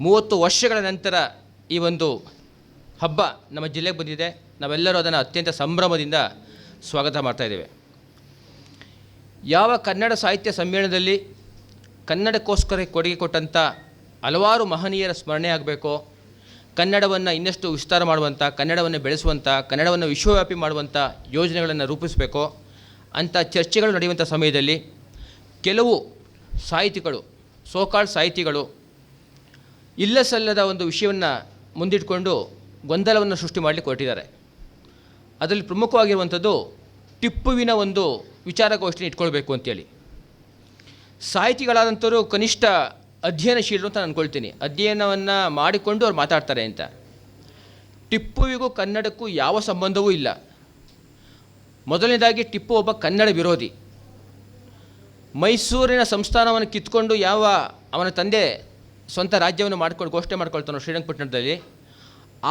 ಮೂವತ್ತು ವರ್ಷಗಳ ನಂತರ ಈ ಒಂದು ಹಬ್ಬ ನಮ್ಮ ಜಿಲ್ಲೆಗೆ ಬಂದಿದೆ. ನಾವೆಲ್ಲರೂ ಅದನ್ನು ಅತ್ಯಂತ ಸಂಭ್ರಮದಿಂದ ಸ್ವಾಗತ ಮಾಡ್ತಾ ಇದ್ದೇವೆ. ಯಾವ ಕನ್ನಡ ಸಾಹಿತ್ಯ ಸಮ್ಮೇಳನದಲ್ಲಿ ಕನ್ನಡಕ್ಕೋಸ್ಕರ ಕೊಡುಗೆ ಕೊಟ್ಟಂಥ ಹಲವಾರು ಮಹನೀಯರ ಸ್ಮರಣೆ ಆಗಬೇಕೋ, ಕನ್ನಡವನ್ನು ಇನ್ನಷ್ಟು ವಿಸ್ತಾರ ಮಾಡುವಂಥ ಕನ್ನಡವನ್ನು ಬೆಳೆಸುವಂಥ ಕನ್ನಡವನ್ನು ವಿಶ್ವವ್ಯಾಪಿ ಮಾಡುವಂಥ ಯೋಜನೆಗಳನ್ನು ರೂಪಿಸಬೇಕೋ ಅಂಥ ಚರ್ಚೆಗಳು ನಡೆಯುವಂಥ ಸಮಯದಲ್ಲಿ ಕೆಲವು ಸಾಹಿತಿಗಳು ಸೋಕಾಳ್ ಸಾಹಿತಿಗಳು ಇಲ್ಲ ಸಲ್ಲದ ಒಂದು ವಿಷಯವನ್ನು ಮುಂದಿಟ್ಕೊಂಡು ಗೊಂದಲವನ್ನು ಸೃಷ್ಟಿ ಮಾಡಲಿಕ್ಕೆ ಹೊರಟಿದ್ದಾರೆ. ಅದರಲ್ಲಿ ಪ್ರಮುಖವಾಗಿರುವಂಥದ್ದು ಟಿಪ್ಪುವಿನ ಒಂದು ವಿಚಾರಗೋಷ್ಠಿನ ಇಟ್ಕೊಳ್ಬೇಕು ಅಂತೇಳಿ. ಸಾಹಿತಿಗಳಾದಂಥವರು ಕನಿಷ್ಠ ಅಧ್ಯಯನಶೀಲರು ಅಂತ ಅಂದ್ಕೊಳ್ತೀನಿ ಅಧ್ಯಯನವನ್ನು ಮಾಡಿಕೊಂಡು ಅವ್ರು ಮಾತಾಡ್ತಾರೆ ಅಂತ. ಟಿಪ್ಪುವಿಗೂ ಕನ್ನಡಕ್ಕೂ ಯಾವ ಸಂಬಂಧವೂ ಇಲ್ಲ. ಮೊದಲನೇದಾಗಿ ಟಿಪ್ಪು ಒಬ್ಬ ಕನ್ನಡ ವಿರೋಧಿ. ಮೈಸೂರಿನ ಸಂಸ್ಥಾನವನ್ನು ಕಿತ್ಕೊಂಡು ಯಾವ ಅವನ ತಂದೆ ಸ್ವಂತ ರಾಜ್ಯವನ್ನು ಮಾಡ್ಕೊಂಡು ಘೋಷಣೆ ಮಾಡ್ಕೊಳ್ತಾನೋ ಶ್ರೀರಂಗಪಟ್ಟಣದಲ್ಲಿ.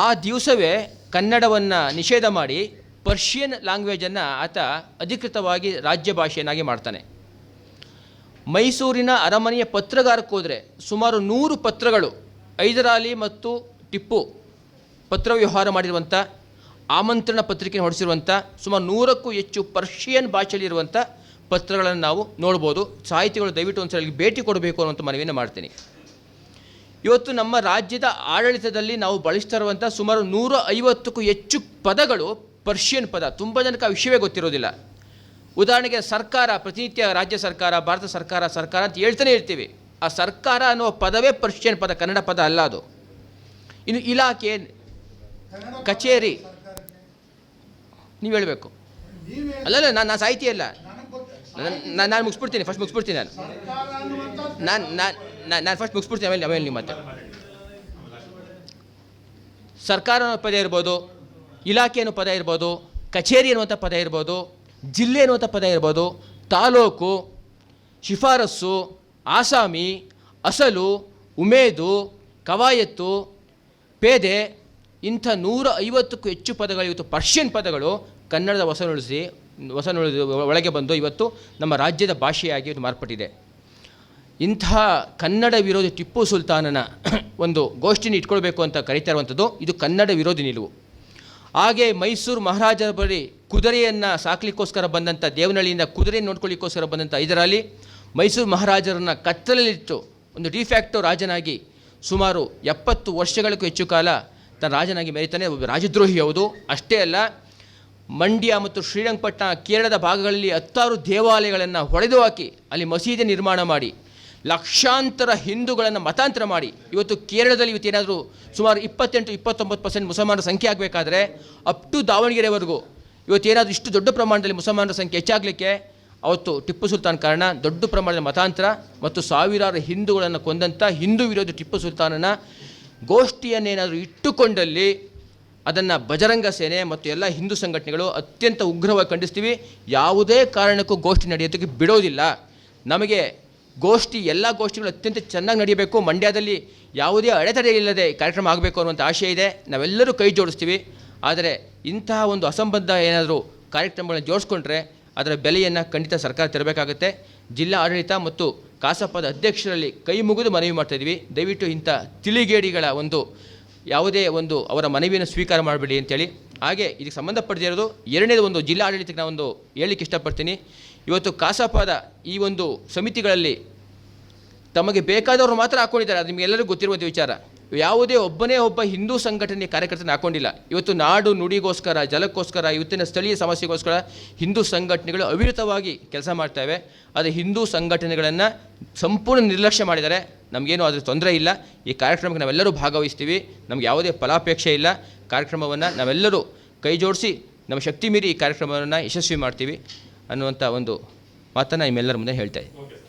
ಆ ದಿವಸವೇ ಕನ್ನಡವನ್ನು ನಿಷೇಧ ಮಾಡಿ ಪರ್ಷಿಯನ್ ಲ್ಯಾಂಗ್ವೇಜನ್ನು ಆತ ಅಧಿಕೃತವಾಗಿ ರಾಜ್ಯ ಭಾಷೆಯನ್ನಾಗಿ ಮಾಡ್ತಾನೆ. ಮೈಸೂರಿನ ಅರಮನೆಯ ಪತ್ರಗಾರಕ್ಕೆ ಹೋದರೆ ಸುಮಾರು ನೂರು ಪತ್ರಗಳು, ಐದರಾಲಿ ಮತ್ತು ಟಿಪ್ಪು ಪತ್ರ ವ್ಯವಹಾರ ಮಾಡಿರುವಂಥ ಆಮಂತ್ರಣ ಪತ್ರಿಕೆ ಹೊಡೆಸಿರುವಂಥ ಸುಮಾರು ನೂರಕ್ಕೂ ಹೆಚ್ಚು ಪರ್ಷಿಯನ್ ಭಾಷೆಯಲ್ಲಿರುವಂಥ ಪತ್ರಗಳನ್ನು ನಾವು ನೋಡ್ಬೋದು. ಸಾಹಿತಿಗಳು ದಯವಿಟ್ಟು ಒಂದು ಸಲ ಭೇಟಿ ಕೊಡಬೇಕು ಅನ್ನೋಂಥ ಮನವಿಯನ್ನು ಮಾಡ್ತೀನಿ. ಇವತ್ತು ನಮ್ಮ ರಾಜ್ಯದ ಆಡಳಿತದಲ್ಲಿ ನಾವು ಬಳಸ್ತಾ ಸುಮಾರು ನೂರ ಐವತ್ತಕ್ಕೂ ಹೆಚ್ಚು ಪದಗಳು ಪರ್ಷಿಯನ್ ಪದ. ತುಂಬ ಜನಕ್ಕೆ ಆ ವಿಷಯವೇ ಗೊತ್ತಿರೋದಿಲ್ಲ. ಉದಾಹರಣೆಗೆ ಸರ್ಕಾರ, ಪ್ರತಿನಿತ್ಯ ರಾಜ್ಯ ಸರ್ಕಾರ, ಭಾರತ ಸರ್ಕಾರ ಸರ್ಕಾರ ಅಂತ ಹೇಳ್ತಾನೆ ಇರ್ತೀವಿ. ಆ ಸರ್ಕಾರ ಅನ್ನೋ ಪದವೇ ಪರ್ಷಿಯನ್ ಪದ, ಕನ್ನಡ ಪದ ಅಲ್ಲ ಅದು. ಇನ್ನು ಇಲಾಖೆ, ಕಚೇರಿ, ನೀವು ಹೇಳಬೇಕು. ಅಲ್ಲಲ್ಲ ನಾನು ನಾನು ಸಾಹಿತಿ ಅಲ್ಲ. ನಾನು ನಾನು ಮುಗಿಸ್ಬಿಡ್ತೀನಿ ಫಸ್ಟ್ ಮುಗಿಸ್ಬಿಡ್ತೀನಿ ನಾನು. ನಾನು ನಾನು ನಾನು ಫಸ್ಟ್ ಮುಗಿಸ್ಬಿಡ್ತೀನಿ ಆಮೇಲೆ ಆಮೇಲೆ ನೀವು ಮತ್ತೆ ಸರ್ಕಾರ ಅನ್ನೋ ಪದ ಇರ್ಬೋದು, ಇಲಾಖೆ ಅನ್ನೋ ಪದ ಇರ್ಬೋದು, ಕಚೇರಿ ಅನ್ನುವಂಥ ಪದ ಇರ್ಬೋದು, ಜಿಲ್ಲೆ ಅನ್ನುವಂಥ ಪದ ಇರ್ಬೋದು, ತಾಲೂಕು, ಶಿಫಾರಸ್ಸು, ಆಸಾಮಿ, ಅಸಲು, ಉಮೇದು, ಕವಾಯತ್ತು, ಪೇದೆ, ಇಂಥ ನೂರ ಐವತ್ತಕ್ಕೂ ಹೆಚ್ಚು ಪದಗಳು ಇವತ್ತು ಪರ್ಷಿಯನ್ ಪದಗಳು ಕನ್ನಡದ ಹೊಸನುಳಿಸಿ ಹೊಸನುಳಿದು ಒಳಗೆ ಬಂದು ಇವತ್ತು ನಮ್ಮ ರಾಜ್ಯದ ಭಾಷೆಯಾಗಿ ಇದು ಮಾರ್ಪಟ್ಟಿದೆ. ಇಂತಹ ಕನ್ನಡ ವಿರೋಧಿ ಟಿಪ್ಪು ಸುಲ್ತಾನನ ಒಂದು ಗೋಷ್ಠಿನ ಇಟ್ಕೊಳ್ಬೇಕು ಅಂತ ಕರೀತಾ ಇರುವಂಥದ್ದು, ಇದು ಕನ್ನಡ ವಿರೋಧಿ ನಿಲುವು. ಹಾಗೆ ಮೈಸೂರು ಮಹಾರಾಜರ ಬಳಿ ಕುದುರೆಯನ್ನು ಸಾಕ್ಲಿಕ್ಕೋಸ್ಕರ ಬಂದಂಥ ದೇವನಹಳ್ಳಿಯಿಂದ ಕುದುರೆ ನೋಡ್ಕೊಳ್ಳಿಕ್ಕೋಸ್ಕರ ಬಂದಂಥ ಇದರಲ್ಲಿ ಮೈಸೂರು ಮಹಾರಾಜರನ್ನು ಕತ್ತಲಲ್ಲಿಟ್ಟು ಒಂದು ಡಿಫ್ಯಾಕ್ಟೋ ರಾಜನಾಗಿ ಸುಮಾರು ಎಪ್ಪತ್ತು ವರ್ಷಗಳಿಗೂ ಹೆಚ್ಚು ಕಾಲ ತನ್ನ ರಾಜನಾಗಿ ಮೆರೀತಾನೆ, ಒಬ್ಬ ರಾಜದ್ರೋಹಿ ಹೌದು. ಅಷ್ಟೇ ಅಲ್ಲ, ಮಂಡ್ಯ ಮತ್ತು ಶ್ರೀರಂಗಪಟ್ಟಣ ಕೇರಳದ ಭಾಗಗಳಲ್ಲಿ ಹತ್ತಾರು ದೇವಾಲಯಗಳನ್ನು ಹೊಡೆದು ಹಾಕಿ ಅಲ್ಲಿ ಮಸೀದಿ ನಿರ್ಮಾಣ ಮಾಡಿ ಲಕ್ಷಾಂತರ ಹಿಂದೂಗಳನ್ನು ಮತಾಂತರ ಮಾಡಿ. ಇವತ್ತು ಕೇರಳದಲ್ಲಿ ಇವತ್ತು ಏನಾದರೂ ಸುಮಾರು ಇಪ್ಪತ್ತೆಂಟು, ಇಪ್ಪತ್ತೊಂಬತ್ತು ಪರ್ಸೆಂಟ್ ಮುಸಲ್ಮಾನರ ಸಂಖ್ಯೆ ಆಗಬೇಕಾದ್ರೆ ಅಪ್ ಟು ದಾವಣಗೆರೆವರೆಗೂ ಇವತ್ತೇನಾದರೂ ಇಷ್ಟು ದೊಡ್ಡ ಪ್ರಮಾಣದಲ್ಲಿ ಮುಸಲ್ಮಾನರ ಸಂಖ್ಯೆ ಹೆಚ್ಚಾಗಲಿಕ್ಕೆ ಅವತ್ತು ಟಿಪ್ಪು ಸುಲ್ತಾನ್ ಕಾರಣ ದೊಡ್ಡ ಪ್ರಮಾಣದ ಮತಾಂತರ ಮತ್ತು ಸಾವಿರಾರು ಹಿಂದೂಗಳನ್ನು ಕೊಂದಂಥ ಹಿಂದೂ ವಿರೋಧಿ ಟಿಪ್ಪು ಸುಲ್ತಾನನ ಗೋಷ್ಠಿಯನ್ನೇನಾದರೂ ಇಟ್ಟುಕೊಂಡಲ್ಲಿ ಅದನ್ನು ಬಜರಂಗ ಸೇನೆ ಮತ್ತು ಎಲ್ಲ ಹಿಂದೂ ಸಂಘಟನೆಗಳು ಅತ್ಯಂತ ಉಗ್ರವಾಗಿ ಖಂಡಿಸ್ತೀವಿ. ಯಾವುದೇ ಕಾರಣಕ್ಕೂ ಗೋಷ್ಠಿ ನಡೆಯೋದಕ್ಕೆ ಬಿಡೋದಿಲ್ಲ. ನಮಗೆ ಗೋಷ್ಠಿ, ಎಲ್ಲ ಗೋಷ್ಠಿಗಳು ಅತ್ಯಂತ ಚೆನ್ನಾಗಿ ನಡೆಯಬೇಕು. ಮಂಡ್ಯದಲ್ಲಿ ಯಾವುದೇ ಅಡೆತಡೆ ಇಲ್ಲದೆ ಕಾರ್ಯಕ್ರಮ ಆಗಬೇಕು ಅನ್ನುವಂಥ ಆಶಯ ಇದೆ. ನಾವೆಲ್ಲರೂ ಕೈ ಜೋಡಿಸ್ತೀವಿ. ಆದರೆ ಇಂತಹ ಒಂದು ಅಸಂಬದ್ಧ ಏನಾದರೂ ಕಾರ್ಯಕ್ರಮಗಳನ್ನು ಜೋಡಿಸ್ಕೊಂಡ್ರೆ ಅದರ ಬೆಲೆಯನ್ನು ಖಂಡಿತ ಸರ್ಕಾರ ತರಬೇಕಾಗುತ್ತೆ. ಜಿಲ್ಲಾ ಆಡಳಿತ ಮತ್ತು ಕಾಸಪ್ಪದ ಅಧ್ಯಕ್ಷರಲ್ಲಿ ಕೈ ಮುಗಿದು ಮನವಿ ಮಾಡ್ತಾಯಿದ್ವಿ ದಯವಿಟ್ಟು ಇಂಥ ತಿಳಿಗೇಡಿಗಳ ಒಂದು ಯಾವುದೇ ಒಂದು ಅವರ ಮನವಿಯನ್ನು ಸ್ವೀಕಾರ ಮಾಡಬೇಡಿ ಅಂತೇಳಿ. ಹಾಗೆ ಇದಕ್ಕೆ ಸಂಬಂಧಪಟ್ಟಿರೋದು ಎರಡನೇದು ಒಂದು ಜಿಲ್ಲಾ ಆಡಳಿತಕ್ಕೆ ನಾನು ಒಂದು ಹೇಳಲಿಕ್ಕೆ ಇಷ್ಟಪಡ್ತೀನಿ. ಇವತ್ತು ಕಾಸಪಾದ ಈ ಒಂದು ಸಮಿತಿಗಳಲ್ಲಿ ತಮಗೆ ಬೇಕಾದವರು ಮಾತ್ರ ಹಾಕ್ಕೊಂಡಿದ್ದಾರೆ ಅದು ನಿಮಗೆಲ್ಲರಿಗೂ ಗೊತ್ತಿರುವಂಥ ವಿಚಾರ. ಯಾವುದೇ ಒಬ್ಬನೇ ಒಬ್ಬ ಹಿಂದೂ ಸಂಘಟನೆ ಕಾರ್ಯಕರ್ತನ ಹಾಕೊಂಡಿಲ್ಲ. ಇವತ್ತು ನಾಡು ನುಡಿಗೋಸ್ಕರ, ಜಲಕ್ಕೋಸ್ಕರ, ಇವತ್ತಿನ ಸ್ಥಳೀಯ ಸಮಸ್ಯೆಗೋಸ್ಕರ ಹಿಂದೂ ಸಂಘಟನೆಗಳು ಅವಿರತವಾಗಿ ಕೆಲಸ ಮಾಡ್ತವೆ ಆದರೆ ಹಿಂದೂ ಸಂಘಟನೆಗಳನ್ನು ಸಂಪೂರ್ಣ ನಿರ್ಲಕ್ಷ್ಯ ಮಾಡಿದ್ದಾರೆ. ನಮಗೇನು ಅದರ ತೊಂದರೆ ಇಲ್ಲ. ಈ ಕಾರ್ಯಕ್ರಮಕ್ಕೆ ನಾವೆಲ್ಲರೂ ಭಾಗವಹಿಸ್ತೀವಿ. ನಮ್ಗೆ ಯಾವುದೇ ಫಲಾಪೇಕ್ಷೆ ಇಲ್ಲ. ಕಾರ್ಯಕ್ರಮವನ್ನು ನಾವೆಲ್ಲರೂ ಕೈ ಜೋಡಿಸಿ ನಮ್ಮ ಶಕ್ತಿ ಮೀರಿ ಈ ಕಾರ್ಯಕ್ರಮವನ್ನು ಯಶಸ್ವಿ ಮಾಡ್ತೀವಿ ಅನ್ನುವಂಥ ಒಂದು ಮಾತನ್ನು ನಿಮ್ಮೆಲ್ಲರ ಮುಂದೆ ಹೇಳ್ತಾ ಇದ್ದೀನಿ.